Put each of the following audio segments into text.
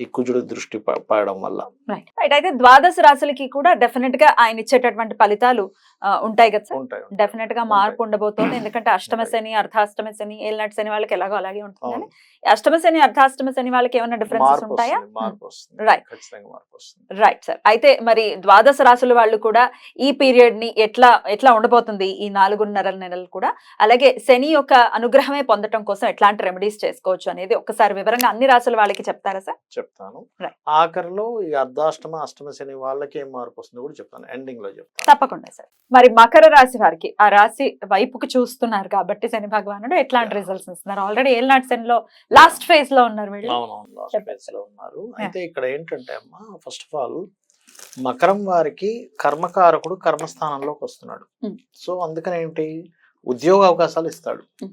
ఈ కుజుడు దృష్టి పడడం వల్ల. రైట్ అయితే ద్వాదశ రాశులకి కూడా డెఫినెట్గా ఆయన ఇచ్చేటటువంటి ఫలితాలు ఉంటాయి కదా సార్? డెఫినెట్గా మార్పు ఉండబోతోంది. ఎందుకంటే అష్టమ శని అర్ధాష్టమ శని ఏళ్ళనాటి శని వాళ్ళకి ఎలాగో అలాగే ఉంటుంది కానీ అష్టమ శని అర్ధాష్టమ శని వాళ్ళకి ఏమైనా డిఫరెన్సెస్ ఉంటాయా? వస్తుంది రైట్ సార్ అయితే మరి ద్వాదశ రాశుల వాళ్ళు కూడా ఈ పీరియడ్ని ఎట్లా ఎట్లా ఉండబోతుంది ఈ నాలుగున్నర నెలలు కూడా? అలాగే శని యొక్క అనుగ్రహమే పొందడం కోసం ఎట్లాంటి రెమెడీస్ చేసుకోవచ్చు అనేది ఒక్కసారి వివరంగా అన్ని రాశుల వాళ్ళకి చెప్తారా సార్ చెప్తాను. ఆఖరిలో ఈ అర్ధాష్టమ అష్టమ శని వాళ్ళకి ఏం మార్పు వస్తుందో కూడా చెప్తాను. ఎండింగ్లో చెప్తాను. తప్పకుండా సార్ మరి మకర రాశి వారికి ఆ రాశి వైపుకు చూస్తున్నారు కాబట్టి శని భగవానుడు ఎట్లాంటి. రిజల్ట్స్ ఇస్తున్నారు? ఆల్రెడీ ఏళ్ళనాటి శనిలో లాస్ట్ ఫేజ్లో ఉన్నారు వీళ్ళు. లాస్ట్. ఫేజ్లో ఉన్నారు. అయితే ఇక్కడ ఏంటంటే అమ్మా ఫస్ట్ ఆఫ్ ఆల్ మకరం వారికి కర్మకారకుడు కర్మస్థానంలోకి వస్తున్నాడు. Hmm. సో అందుకని ఏంటి? ఉద్యోగ అవకాశాలు ఇస్తాడు. Hmm.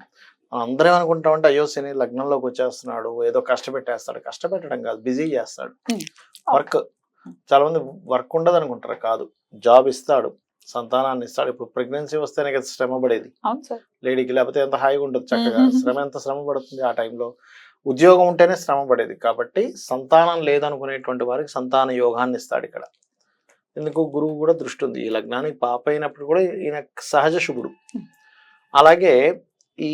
అందరం అనుకుంటామంటే అయ్యో శని లగ్నంలోకి వచ్చేస్తున్నాడు ఏదో కష్టపెట్టేస్తాడు. కష్టపెట్టడం కాదు బిజీ చేస్తాడు. Hmm. వర్క్ చాలా మంది వర్క్ ఉండదు అనుకుంటారు కాదు. జాబ్ ఇస్తాడు. సంతానాన్ని ఇస్తాడు ఇప్పుడు ప్రెగ్నెన్సీ వస్తేనే కదా శ్రమ పడేది లేడీకి లేకపోతే ఎంత హాయిగా ఉంటుంది చక్కగా. శ్రమ ఎంత శ్రమ పడుతుంది ఆ టైంలో? ఉద్యోగం ఉంటేనే శ్రమ పడేది కాబట్టి సంతానం లేదనుకునేటువంటి వారికి సంతాన యోగాన్ని ఇస్తాడు ఇక్కడ. ఎందుకు గురువు కూడా దృష్టి ఉంది. ఈ లగ్నానికి పాప అయినప్పుడు కూడా ఈయన సహజ శుభుడు. అలాగే ఈ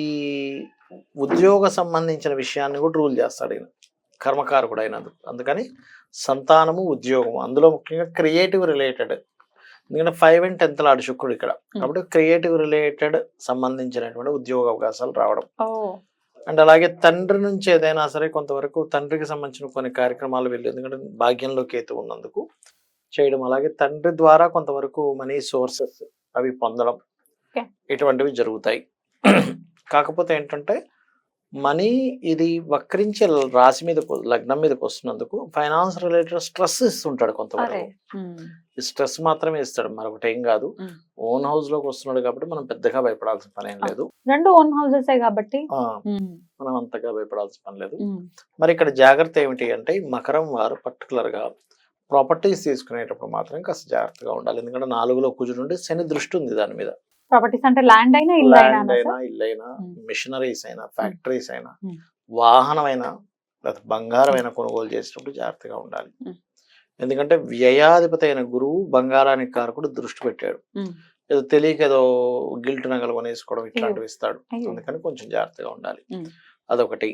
ఉద్యోగ సంబంధించిన విషయాన్ని కూడా రూల్ చేస్తాడు ఈయన. కర్మకారకుడు అయినందుకు. అందుకని సంతానము ఉద్యోగము అందులో ముఖ్యంగా క్రియేటివ్ రిలేటెడ్. ఎందుకంటే ఫైవ్ అండ్ టెన్త్ లాడు శుక్రుడు ఇక్కడ. కాబట్టి క్రియేటివ్ రిలేటెడ్ సంబంధించినటువంటి ఉద్యోగ అవకాశాలు రావడం. అండ్ అలాగే తండ్రి నుంచి ఏదైనా సరే కొంతవరకు తండ్రికి సంబంధించిన కొన్ని కార్యక్రమాలు వెళ్ళి ఎందుకంటే భాగ్యంలో కేతు ఉన్నందుకు చేయడం. అలాగే తండ్రి ద్వారా కొంతవరకు మనీ సోర్సెస్ అవి పొందడం. ఇటువంటివి జరుగుతాయి. కాకపోతే ఏంటంటే మనీ ఇది వక్రించి రాశి మీద లగ్నం మీదకి వస్తున్నందుకు ఫైనాన్స్ రిలేటెడ్ స్ట్రెస్ ఇస్తుంటాడు కొంతవరకు స్ట్రెస్ మాత్రమే ఇస్తాడు. మరొకటి ఏం కాదు. ఓన్ హౌస్లోకి వస్తున్నాడు కాబట్టి మనం పెద్దగా భయపడాల్సిన పని ఏం లేదు. రెండు ఓన్ హౌసెస్ కాబట్టి మనం అంతగా భయపడాల్సిన పని లేదు. మరి ఇక్కడ జాగ్రత్త ఏమిటి అంటే మకరం వారు పర్టికులర్గా ప్రాపర్టీస్ తీసుకునేటప్పుడు మాత్రం కాస్త జాగ్రత్తగా ఉండాలి. ఎందుకంటే నాలుగులో కుజుడుండి శని దృష్టి ఉంది దాని మీద. ప్రాపర్టీస్ అంటే ల్యాండ్ అయినా ఇల్లు అయినా ల్యాండ్ అయినా. మిషనరీస్ అయినా ఫ్యాక్టరీస్ అయినా మ్. వాహనమైనా లేదా బంగారం అయినా కొనుగోలు చేసేటప్పుడు జాగ్రత్తగా ఉండాలి. ఎందుకంటే వ్యయాధిపతి అయిన గురువు బంగారానికి కారకుడు దృష్టి పెట్టాడు ఏదో తెలియక ఏదో గిల్ట్ నగలు కొనేసుకోవడం ఇట్లాంటివి ఇస్తాడు. అందుకని కొంచెం జాగ్రత్తగా ఉండాలి. అదొకటి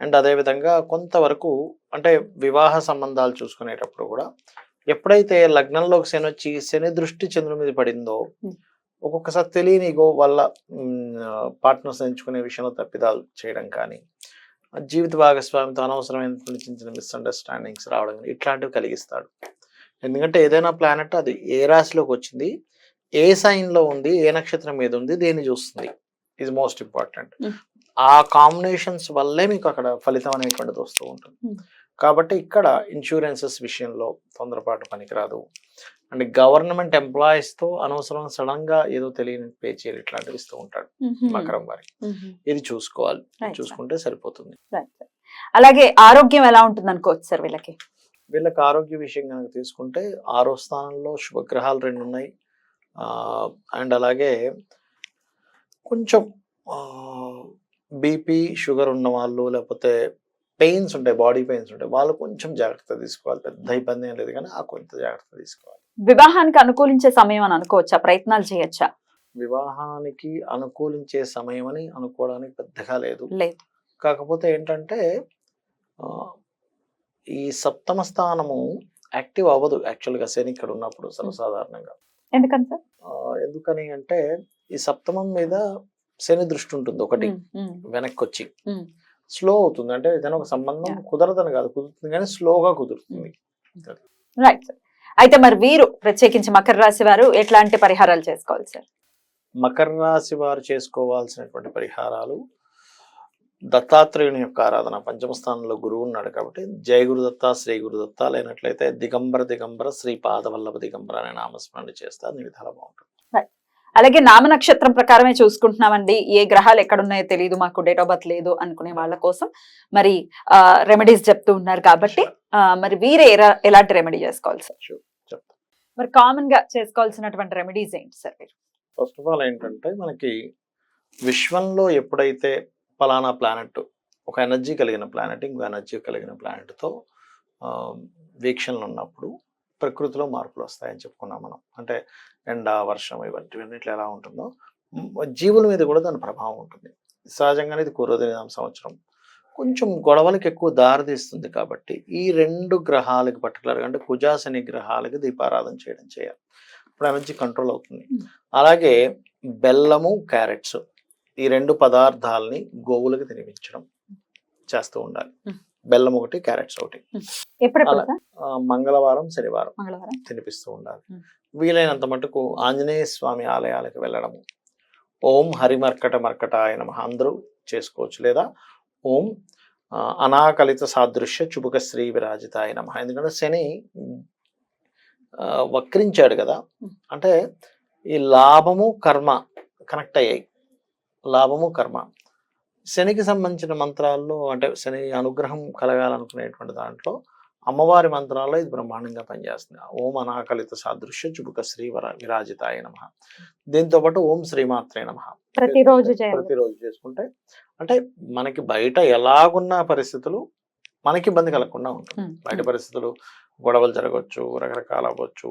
అండ్ అదే విధంగా కొంతవరకు అంటే వివాహ సంబంధాలు చూసుకునేటప్పుడు కూడా ఎప్పుడైతే లగ్నంలోకి శని వచ్చి శని దృష్టి చంద్రుని మీద పడిందో Hmm. ఒక్కొక్కసారి తెలియని ఇగో వల్ల పార్ట్నర్స్ ఎంచుకునే విషయంలో తప్పిదాలు చేయడం కానీ జీవిత భాగస్వామితో అనవసరమైనటువంటి చిన్న చిన్న మిస్అండర్స్టాండింగ్స్ రావడం కానీ ఇట్లాంటివి కలిగిస్తాడు. ఎందుకంటే ఏదైనా ప్లానెట్ అది ఏ రాశిలోకి వచ్చింది ఏ sign లో ఉంది ఏ నక్షత్రం మీద ఉంది దేన్ని చూస్తుంది. ఇది మోస్ట్ ఇంపార్టెంట్. ఆ కాంబినేషన్స్ వల్లే మీకు అక్కడ ఫలితం అనేటువంటిది వస్తూ ఉంటుంది. కాబట్టి ఇక్కడ ఇన్సూరెన్సెస్ విషయంలో తొందరపాటు పనికిరాదు. అండ్ గవర్నమెంట్ ఎంప్లాయీస్తో అనవసరం సడన్గా ఏదో తెలియని పే చేయాలి ఇట్లాంటివి ఇస్తూ ఉంటాడు మకరం వారికి ఇది చూసుకోవాలి. చూసుకుంటే సరిపోతుంది. అలాగే ఆరోగ్యం ఎలా ఉంటుంది అనుకోవచ్చు సార్ వీళ్ళకి? వీళ్ళకి ఆరోగ్య విషయం కనుక తీసుకుంటే ఆరో స్థానంలో శుభగ్రహాలు రెండు ఉన్నాయి. అండ్ అలాగే కొంచెం బీపీ షుగర్ ఉన్న వాళ్ళు లేకపోతే పెయిన్స్ ఉంటాయి బాడీ పెయిన్స్ ఉంటాయి. వాళ్ళు కొంచెం జాగ్రత్త తీసుకోవాలి. పెద్ద ఇబ్బంది ఏం లేదు కానీ ఆ కొంత జాగ్రత్త తీసుకోవాలి. వివాహానికి అనుకూలించే సమయం అని అనుకోవచ్చా? ప్రయత్నాలు చేయొచ్చా? వివాహానికి అనుకూలించే సమయం అని అనుకోవడానికి పెద్దగా లేదు. లేదు. కాకపోతే ఏంటంటే ఈ సప్తమ స్థానము యాక్టివ్ అవ్వదు యాక్చువల్గా శని ఇక్కడ ఉన్నప్పుడు సర్వసాధారణంగా ఎందుకని సార్? ఎందుకని అంటే ఈ సప్తమం మీద శని దృష్టి ఉంటుంది ఒకటి వెనక్కి వచ్చి. స్లో అవుతుంది. అంటే ఏదైనా ఒక సంబంధం. కుదరదని కాదు కుదురుతుంది కానీ స్లోగా కుదురుతుంది. Right sir. అయితే మరి వీరు ప్రత్యేకించి మకర రాశి వారు ఎట్లాంటి పరిహారాలు చేసుకోవాలి సార్? మకర రాశి వారు చేసుకోవాల్సినటువంటి పరిహారాలు దత్తాత్రేయుని యొక్క ఆరాధన పంచమ స్థానంలో గురువు ఉన్నాడు కాబట్టి జయ గురుదత్త శ్రీ గురుదత్త లేనట్లయితే దిగంబర దిగంబర శ్రీ పాదవల్లభ దిగంబర అనే నామస్మరణ చేస్తే అన్ని విధాలు బాగుంటుంది. అలాగే నామ నక్షత్రం ప్రకారమే చూసుకుంటున్నామండి. ఏ గ్రహాలు ఎక్కడున్నాయో తెలియదు మాకు డేట్ ఆఫ్ బర్త్ లేదు అనుకునే వాళ్ళ కోసం మరి రెమెడీస్ చెప్తూ ఉన్నారు కాబట్టి మరి వీరే ఎలాంటి రెమెడీ చేసుకోవాలి సార్? మరి కామన్గా చేసుకోవాల్సినటువంటి రెమెడీస్ ఏంటి సార్ మీరు? ఫస్ట్ ఆఫ్ ఆల్ ఏంటంటే మనకి విశ్వంలో ఎప్పుడైతే పలానా ప్లానెట్ ఒక ఎనర్జీ కలిగిన ప్లానెట్ ఇంకో ఎనర్జీ కలిగిన ప్లానెట్తో వీక్షణలు ఉన్నప్పుడు ప్రకృతిలో మార్పులు వస్తాయని చెప్పుకున్నాం మనం. అంటే ఎండ వర్షం ఇవన్నిటిలో ఎలా ఉంటుందో జీవుల మీద కూడా దాని ప్రభావం ఉంటుంది. సహజంగానే ఇది పూర్వదిన సంవత్సరం కొంచెం గొడవలకు ఎక్కువ దారితీస్తుంది కాబట్టి ఈ రెండు గ్రహాలకు పర్టికులర్గా అంటే కుజాశని గ్రహాలకి దీపారాధన చేయడం చేయాలి. ఇప్పుడు ఎనర్జీ కంట్రోల్ అవుతుంది. అలాగే బెల్లము క్యారెట్స్ ఈ రెండు పదార్థాలని గోవులకు తినిపించడం చేస్తూ ఉండాలి. బెల్లం ఒకటి క్యారెట్స్ ఒకటి. మంగళవారం శనివారం తినిపిస్తూ ఉండాలి. వీలైనంత మటుకు ఆంజనేయ స్వామి ఆలయాలకు వెళ్ళడము. ఓం హరిమర్కట మర్కటాయ నమః. అందరూ చేసుకోవచ్చు లేదా ఓం అనాకలిత సాదృశ్య చుబుక శ్రీ విరాజితాయ నమః. ఎందుకంటే శని వక్రించాడు కదా. అంటే ఈ లాభము కర్మ కనెక్ట్ అయ్యాయి. లాభము కర్మ. శనికి సంబంధించిన మంత్రాల్లో అంటే శని అనుగ్రహం కలగాలనుకునేటువంటి దాంట్లో అమ్మవారి మంత్రాల్లో ఇది బ్రహ్మాండంగా పనిచేస్తుంది. ఓం అనాకలిత సాదృశ్య చుబుక శ్రీ వర విరాజితాయ నమ. దీంతో పాటు ఓం శ్రీమాత్రే నమ. ప్రతిరోజు ప్రతిరోజు చేసుకుంటే అంటే మనకి బయట ఎలాగున్న పరిస్థితులు మనకి ఇబ్బంది కలగకుండా ఉంటుంది. బయట పరిస్థితులు గొడవలు జరగవచ్చు రకరకాల అవ్వచ్చు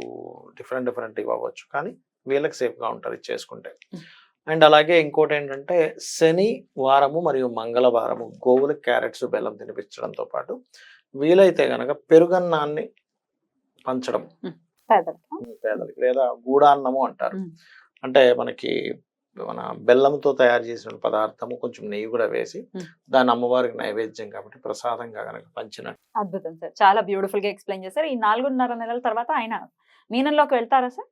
డిఫరెంట్ డిఫరెంట్ ఇవి అవ్వచ్చు. కానీ వీళ్ళకి సేఫ్గా ఉంటారు ఇది చేసుకుంటే. అండ్ అలాగే ఇంకోటి ఏంటంటే శని వారము మరియు మంగళవారము గోవులకు క్యారెట్స్ బెల్లం తినిపించడంతో పాటు వీలైతే గనక పెరుగన్నాన్ని పంచడం. పేదలకా? లేదా గూడాన్నము అంటారు. అంటే మనకి మన బెల్లంతో తయారు చేసిన పదార్థము కొంచెం నెయ్యి కూడా వేసి. దాన్ని అమ్మవారికి నైవేద్యం కాబట్టి ప్రసాదంగా కనుక పంచిన అద్భుతం సార్. చాలా బ్యూటిఫుల్గా ఎక్స్ప్లెయిన్ చేశారు. ఈ నాలుగున్నర నెలల తర్వాత ఆయన మీనంలోకి వెళ్తారా సార్.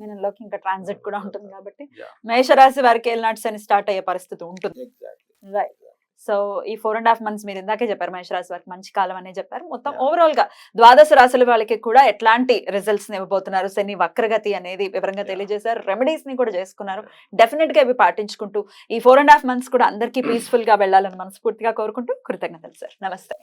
మీనంలోకి ఇంకా ట్రాన్సిట్ కూడా ఉంటుంది కాబట్టి మేషరాశి వారికి ఏలినాట్స్ అని స్టార్ట్ అయ్యే పరిస్థితి ఉంటుంది. రైట్ సో ఈ ఫోర్ అండ్ హాఫ్ మంత్స్ మీరు ఇందాకే చెప్పారు మేషరాశి వారికి మంచి కాలం అనే చెప్పారు మొత్తం. ఓవరాల్గా ద్వాదశ రాశుల వాళ్ళకి కూడా ఎట్లాంటి రిజల్ట్స్ ఇవ్వబోతున్నారు శని వక్రగతి అనేది వివరంగా. తెలియజేశారు రెమెడీస్ని కూడా చేసుకున్నారు డెఫినెట్గా ఇవి పాటించుకుంటూ ఈ ఫోర్ అండ్ హాఫ్ మంత్స్ కూడా అందరికీ పీస్ఫుల్గా వెళ్ళాలని మనస్ఫూర్తిగా కోరుకుంటూ కృతజ్ఞతలు సార్ నమస్తే.